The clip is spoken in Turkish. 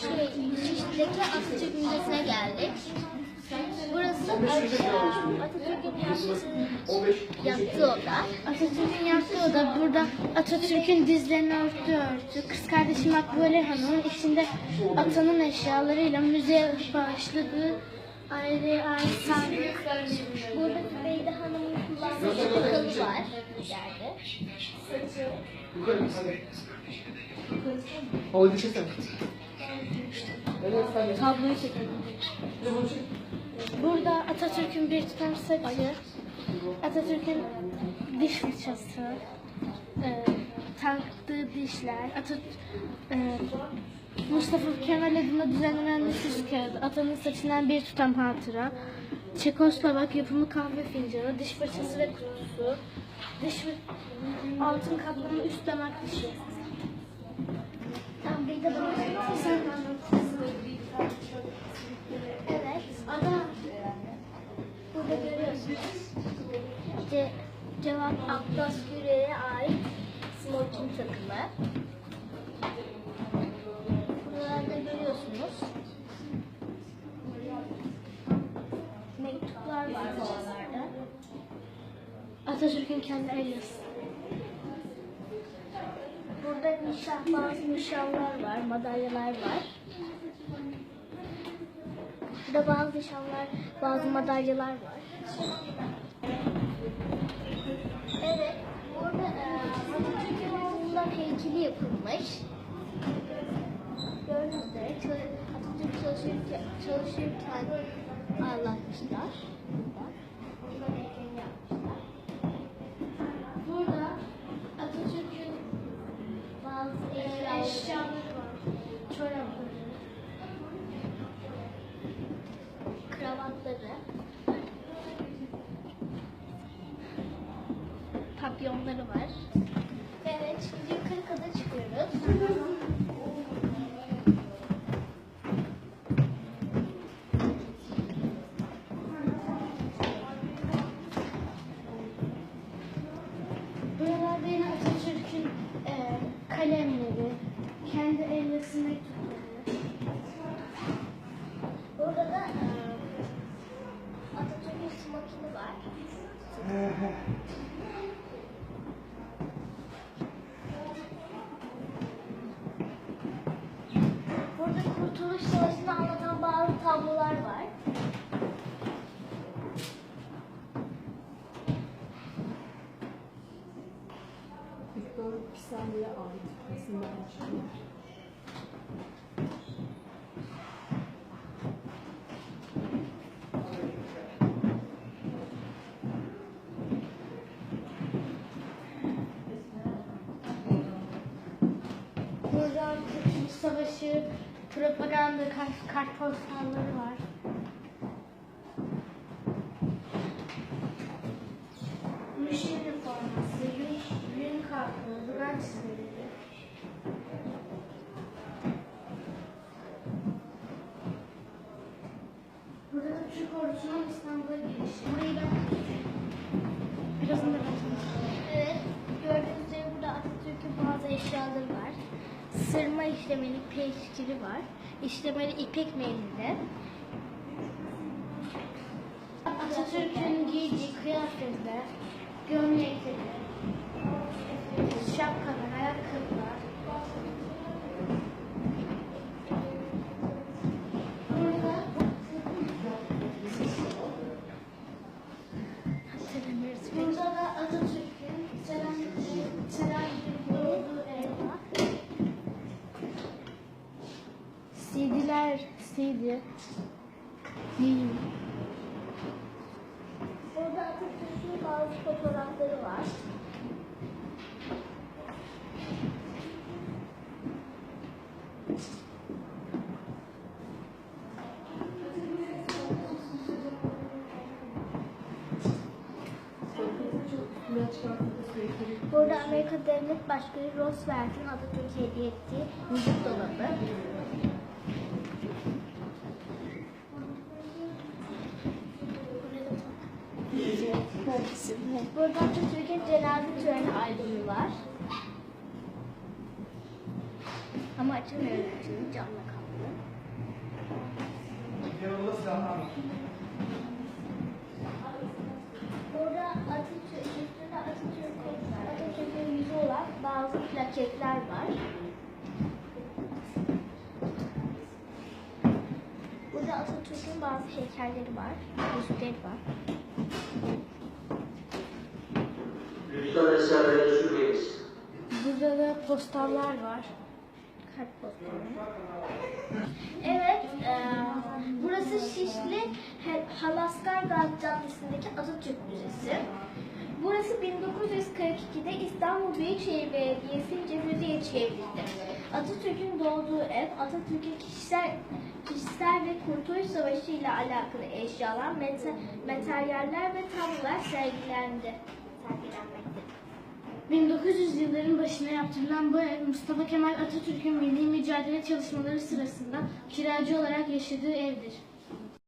şey, Şişli'deki Atatürk Müzesi'ne geldik. Burası Atatürk'ün yaptığı, oda. Atatürk'ün yaptığı oda burada Atatürk'ün dizlerini örtü örtü. Kız kardeşi Makbule Hanım'ın içinde atanın eşyalarıyla müzeye bağışladığı ayrı ayrı sandık. Burada Zübeyde Hanım'ın kullandığı sakalı var. Yerde. Saçı. Hadi çekelim. Tabloyu çekelim. Burada Atatürk'ün bir tutam saçı, Atatürk'ün diş fırçası, e, taktığı dişler, Atat e, Mustafa Kemal adına düzenlenen nüfus kağıdı, atanın saçından bir tutam hatıra, Çekoslovak yapımı kahve fincanı, diş fırçası ve kutusu, diş altın kaplama üst damak dişi. Tam bir de bana Sen anlat. Evet. Ada. Burada görüyorsunuz. Ce Cevat Akbaş Güre'ye ait smoking takımı. Buralarda görüyorsunuz. Mektuplar var buralarda. Atatürk'ün kendi el yazısı. Burada nişan, bazı nişanlar var, madalyalar var. Burada bazı nişanlar, bazı madalyalar var. Evet, burada e, Atatürk'ün oğlundan heykeli yapılmış. Gördüğünüz üzere Atatürk çalışırken, çalışırken ağlatmışlar. Burada. Papyonları var. Evet, şimdi yukarı kadar çıkıyoruz. Buralarda yine Atatürk'ün e, kalemleri, kendi el yazısı mektupları. Burada da e, Atatürk'ün smokini var. Burada Kurtuluş Savaşı'nı anlatan bazı tablolar var. Viktor Piseli'ye ait resimler çıkıyor. Burada Kurtuluş Savaşı, propaganda kart, kartpostalları var. Müşteri forması, yün, yün kartı, duran çizgileri. Burada da Türk ordusunun İstanbul'a girişi. İşlemeli peşkiri var. İşlemeli ipek mendili. Atatürk'ün giydiği kıyafetler, gömlekleri, şapkalar, ayakkabılar. CD. Değil. Burada Atatürk'ün bazı fotoğrafları var. Burada Amerika Devlet Başkanı Roosevelt'in Atatürk'e hediye ettiği müzik dolabı. Burada Atatürk'ün cenaze töreni albümü var. Ama Bahçe Mevlüt'ün canlı kaldı. Burada Atatürk, üstünde Atatürk, Atatürk'ün yüzü olan bazı plaketler var. Burada Atatürk'ün bazı heykelleri var, yüzükleri var. Eserleri sürmeyiniz. Burada da postallar var. Kartpostal. Evet, e, burası Şişli Halaskar Gazi Caddesi'ndeki Atatürk Müzesi. Burası 1942'de İstanbul Büyükşehir Belediyesi'nce müzeye çevrildi. Atatürk'ün doğduğu ev, Atatürk'ün kişisel, kişisel ve Kurtuluş Savaşı ile alakalı eşyalar, mete, materyaller ve tablolar sergilendi. Sergilenmekte. 1900 yılların başına yaptırılan bu ev Mustafa Kemal Atatürk'ün milli mücadele çalışmaları sırasında kiracı olarak yaşadığı evdir.